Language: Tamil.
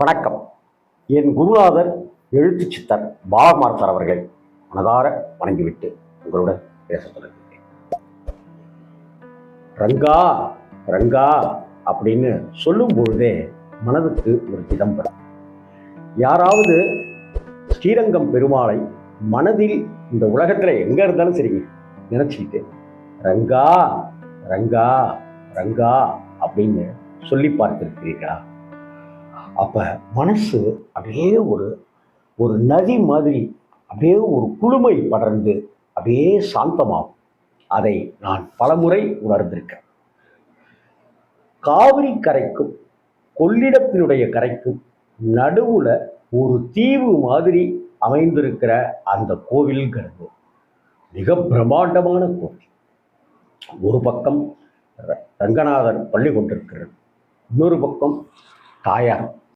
வணக்கம். என் குருநாதர் எழுத்து சித்தர் பாலகுமார் சார் அவர்களை மனதார வணங்கிவிட்டு உங்களுடன் பேச தொடங்குகிறேன். ரங்கா ரங்கா அப்படின்னு சொல்லும் பொழுதே மனதுக்கு ஒரு சிதம்பரம் யாராவது ஸ்ரீரங்கம் பெருமாளை மனதில் இந்த உலகத்தில் எங்கே இருந்தாலும் சரிங்க நினச்சிக்கிட்டு ரங்கா ரங்கா ரங்கா அப்படின்னு சொல்லி பார்த்திருக்கிறீர்களா? அப்போ மனசு அப்படியே ஒரு ஒரு நதி மாதிரி அப்படியே ஒரு குளுமை படர்ந்து அப்படியே சாந்தமாகும். அதை நான் பலமுறை உணர்ந்திருக்கேன். காவிரி கரைக்கும் கொள்ளிடத்தினுடைய கரைக்கும் நடுவுல ஒரு தீவு மாதிரி அமைந்திருக்கிற அந்த கோவில்ங்கிறது மிக பிரம்மாண்டமான கோவில். ஒரு பக்கம் ர- ரங்கநாதர் பள்ளி கொண்டிருக்கிறது. இன்னொரு பக்கம் தாயார்